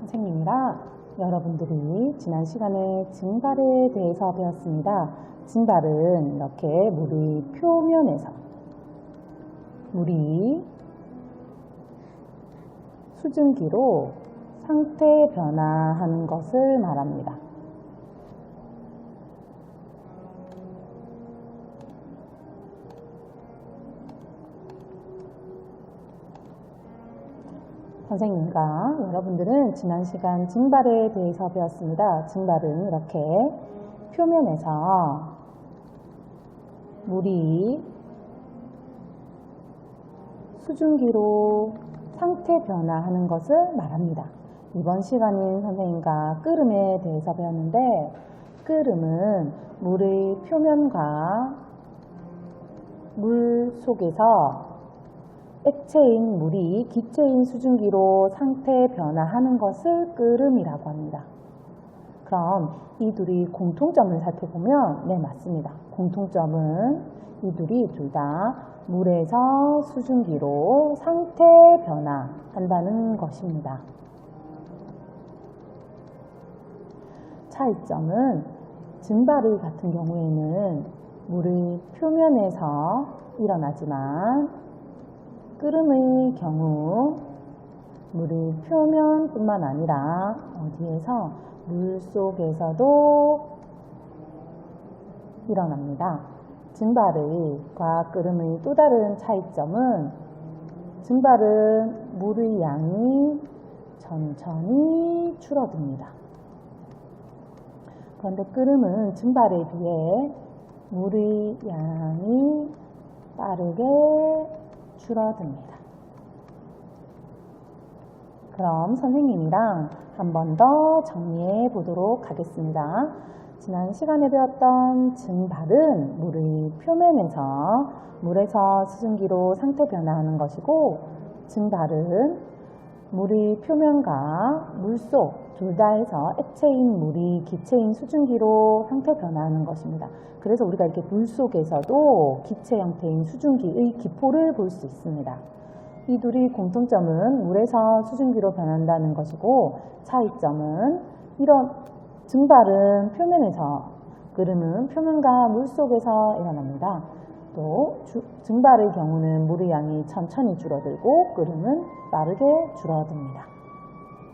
선생님이랑 여러분들이 지난 시간에 증발에 대해서 배웠습니다. 증발은 이렇게 물의 표면에서 물이 수증기로 상태 변화하는 것을 말합니다. 선생님과 여러분들은 지난 시간 증발에 대해서 배웠습니다. 증발은 이렇게 표면에서 물이 수증기로 상태 변화하는 것을 말합니다. 이번 시간인 선생님과 끓음에 대해서 배웠는데 끓음은 물의 표면과 물 속에서 액체인 물이 기체인 수증기로 상태 변화하는 것을 끓음이라고 합니다. 그럼 이 둘이 공통점을 살펴보면 네 맞습니다. 공통점은 이 둘이 둘 다 물에서 수증기로 상태 변화한다는 것입니다. 차이점은 증발의 같은 경우에는 물의 표면에서 일어나지만 끓음의 경우 물의 표면뿐만 아니라 어디에서 물 속에서도 일어납니다. 증발의 과 끓음의 또 다른 차이점은 증발은 물의 양이 천천히 줄어듭니다. 그런데 끓음은 증발에 비해 물의 양이 빠르게 줄어듭니다. 그럼 선생님이랑 한 번 더 정리해 보도록 하겠습니다. 지난 시간에 배웠던 증발은 물의 표면에서 물에서 수증기로 상태 변화하는 것이고 증발은 물의 표면과 물속 둘 다에서 액체인 물이 기체인 수증기로 상태 변화하는 것입니다. 그래서 우리가 이렇게 물 속에서도 기체 형태인 수증기의 기포를 볼 수 있습니다. 이 둘이 공통점은 물에서 수증기로 변한다는 것이고 차이점은 이런 증발은 표면에서 끓음은 표면과 물 속에서 일어납니다. 또 주, 증발의 경우는 물의 양이 천천히 줄어들고 끓음은 빠르게 줄어듭니다.